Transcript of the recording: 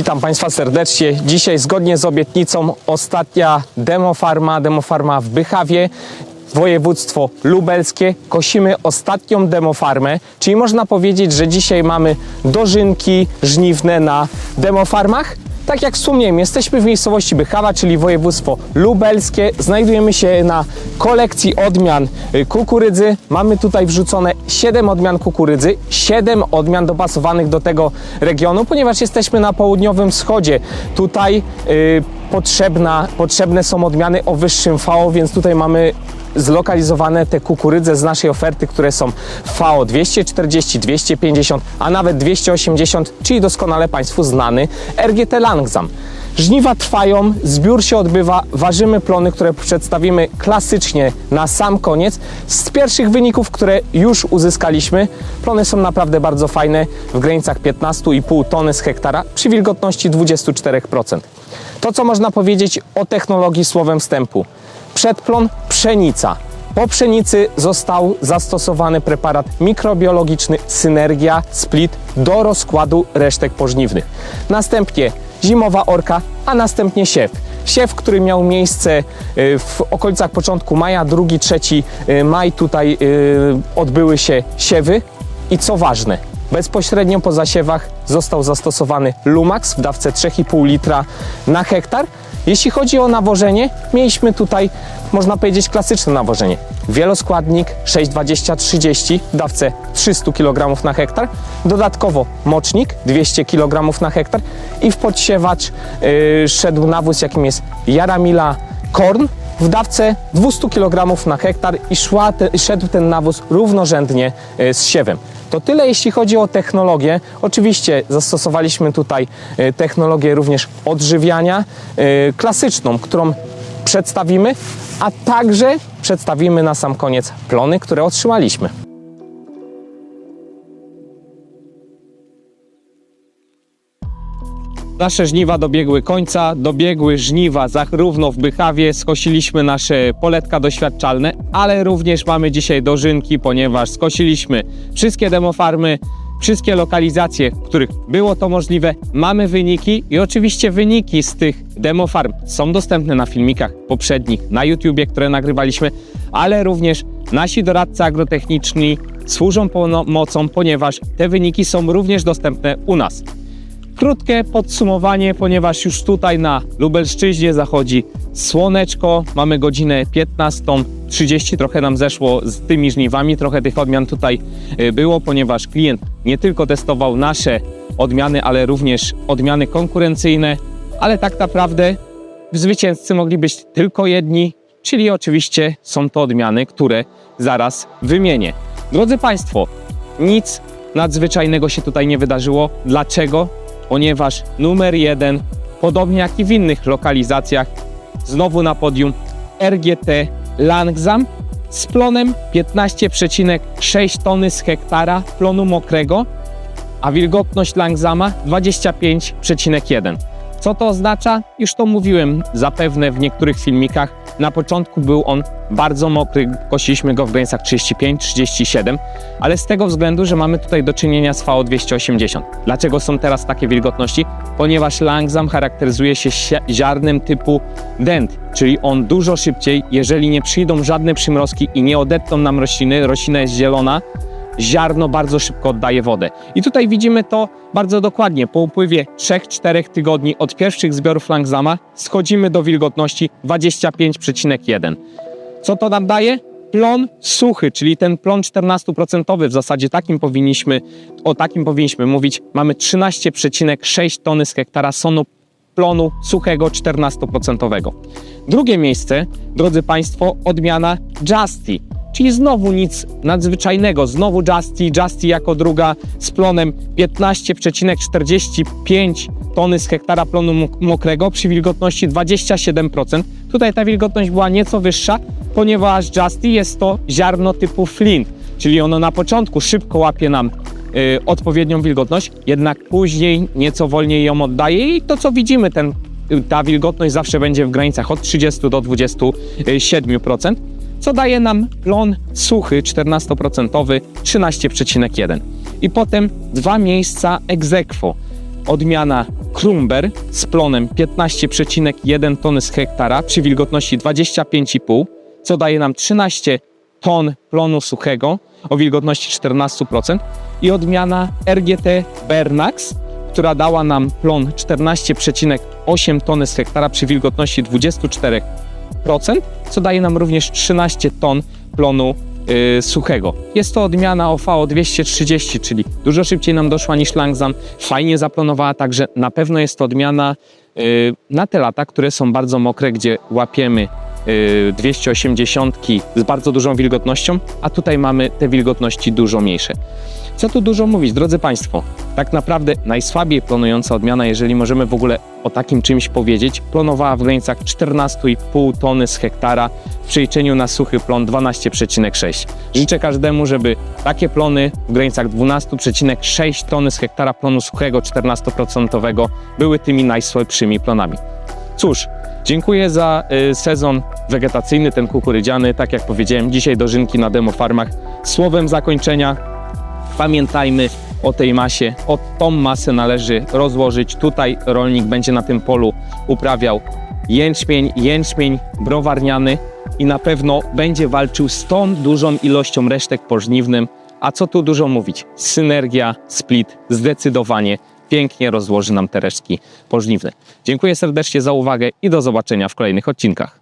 Witam Państwa serdecznie. Dzisiaj zgodnie z obietnicą ostatnia demofarma, demofarma w Bychawie. Województwo lubelskie. Kosimy ostatnią demofarmę, czyli można powiedzieć, że dzisiaj mamy dożynki żniwne na demofarmach. Tak jak wspomniałem, jesteśmy w miejscowości Bychawa, czyli województwo lubelskie. Znajdujemy się na kolekcji odmian y, kukurydzy. Mamy tutaj wrzucone 7 odmian kukurydzy, 7 odmian dopasowanych do tego regionu, ponieważ jesteśmy na południowym wschodzie. Tutaj y, potrzebna, potrzebne są odmiany o wyższym VO, więc tutaj mamy zlokalizowane te kukurydze z naszej oferty, które są VO 240, 250, a nawet 280, czyli doskonale Państwu znany RGT Langsam. Żniwa trwają, zbiór się odbywa, ważymy plony, które przedstawimy klasycznie na sam koniec. Z pierwszych wyników, które już uzyskaliśmy, plony są naprawdę bardzo fajne, w granicach 15,5 tony z hektara przy wilgotności 24%. To, co można powiedzieć o technologii słowem wstępu. Przedplon pszenica. Po pszenicy został zastosowany preparat mikrobiologiczny Synergia Split do rozkładu resztek pożniwnych. Następnie zimowa orka, a następnie siew. Siew, który miał miejsce y, w okolicach początku maja, 2-3 maj, tutaj y, odbyły się siewy. I co ważne, bezpośrednio po zasiewach został zastosowany Lumax w dawce 3,5 litra na hektar. Jeśli chodzi o nawożenie, mieliśmy tutaj, można powiedzieć, klasyczne nawożenie. Wieloskładnik 6,20-30 w dawce 300 kg na hektar. Dodatkowo mocznik 200 kg na hektar i w podsiewacz yy, szedł nawóz, jakim jest Jaramila Korn w dawce 200 kg na hektar i szła te, szedł ten nawóz równorzędnie yy, z siewem. To tyle jeśli chodzi o technologię. Oczywiście zastosowaliśmy tutaj y, technologię również odżywiania y, klasyczną, którą przedstawimy, a także przedstawimy na sam koniec plony, które otrzymaliśmy. Nasze żniwa dobiegły końca, dobiegły żniwa zarówno w Bychawie, skosiliśmy nasze poletka doświadczalne, ale również mamy dzisiaj dożynki, ponieważ skosiliśmy wszystkie demofarmy, wszystkie lokalizacje, w których było to możliwe, mamy wyniki i oczywiście wyniki z tych demofarm są dostępne na filmikach poprzednich, na YouTubie, które nagrywaliśmy, ale również nasi doradcy agrotechniczni służą pomocą, ponieważ te wyniki są również dostępne u nas. Krótkie podsumowanie, ponieważ już tutaj na Lubelszczyźnie zachodzi słoneczko, mamy godzinę 15.30, trochę nam zeszło z tymi żniwami, trochę tych odmian tutaj y, było, ponieważ klient nie tylko testował nasze odmiany, ale również odmiany konkurencyjne, ale tak naprawdę zwycięzcy mogli być tylko jedni, czyli oczywiście są to odmiany, które zaraz wymienię. Drodzy Państwo, nic nadzwyczajnego się tutaj nie wydarzyło. Dlaczego? Ponieważ numer jeden, podobnie jak i w innych lokalizacjach, znowu na podium RGT Langsam z plonem 15,6 tony z hektara plonu mokrego, a wilgotność Langsama 25,1. Co to oznacza? Już to mówiłem zapewne w niektórych filmikach. Na początku był on bardzo mokry, kosiliśmy go w granicach 35-37, ale z tego względu, że mamy tutaj do czynienia z VO 280. Dlaczego są teraz takie wilgotności? Ponieważ Langsam charakteryzuje się si- ziarnem typu dent, czyli on dużo szybciej, jeżeli nie przyjdą żadne przymrozki i nie odetną nam rośliny, roślina jest zielona, ziarno bardzo szybko oddaje wodę. I tutaj widzimy to bardzo dokładnie. Po upływie 3-4 tygodni od pierwszych zbiorów Langsama schodzimy do wilgotności 25,1. Co to nam daje? Plon suchy, czyli ten plon 14% w zasadzie takim powinniśmy, o takim powinniśmy mówić. Mamy 13,6 tony z hektara sonu plonu suchego 14%. Drugie miejsce, drodzy Państwo, odmiana Justy. Czyli znowu nic nadzwyczajnego, znowu Justy, Justy jako druga z plonem. 15,45 tony z hektara plonu mok- mokrego przy wilgotności 27%. Tutaj ta wilgotność była nieco wyższa, ponieważ Justy jest to ziarno typu flint, czyli ono na początku szybko łapie nam y, odpowiednią wilgotność, jednak później nieco wolniej ją oddaje i to co widzimy, ten, ta wilgotność zawsze będzie w granicach od 30 do 27%, co daje nam plon suchy 14% 13,1. I potem dwa miejsca aequo. odmiana Krumber z plonem 15,1 tony z hektara przy wilgotności 25,5, co daje nam 13 ton plonu suchego o wilgotności 14% i odmiana RGT Bernax, która dała nam plon 14,8 tony z hektara przy wilgotności 24%, co daje nam również 13 ton plonu y, suchego. Jest to odmiana OVO 230, czyli dużo szybciej nam doszła niż Langsam, fajnie zaplanowała, także na pewno jest to odmiana y, na te lata, które są bardzo mokre, gdzie łapiemy 280 z bardzo dużą wilgotnością, a tutaj mamy te wilgotności dużo mniejsze. Co tu dużo mówić, drodzy Państwo? Tak naprawdę najsłabiej plonująca odmiana, jeżeli możemy w ogóle o takim czymś powiedzieć, plonowała w granicach 14,5 tony z hektara w przeliczeniu na suchy plon 12,6. Życzę każdemu, żeby takie plony w granicach 12,6 tony z hektara plonu suchego 14% były tymi najsłabszymi plonami. Cóż, dziękuję za y, sezon wegetacyjny, ten kukurydziany. Tak jak powiedziałem, dzisiaj dożynki na demo farmach. Słowem zakończenia, pamiętajmy o tej masie. O tą masę należy rozłożyć. Tutaj rolnik będzie na tym polu uprawiał jęczmień, jęczmień browarniany i na pewno będzie walczył z tą dużą ilością resztek pożniwnym. A co tu dużo mówić? Synergia, split zdecydowanie pięknie rozłoży nam te resztki pożniwne. Dziękuję serdecznie za uwagę i do zobaczenia w kolejnych odcinkach.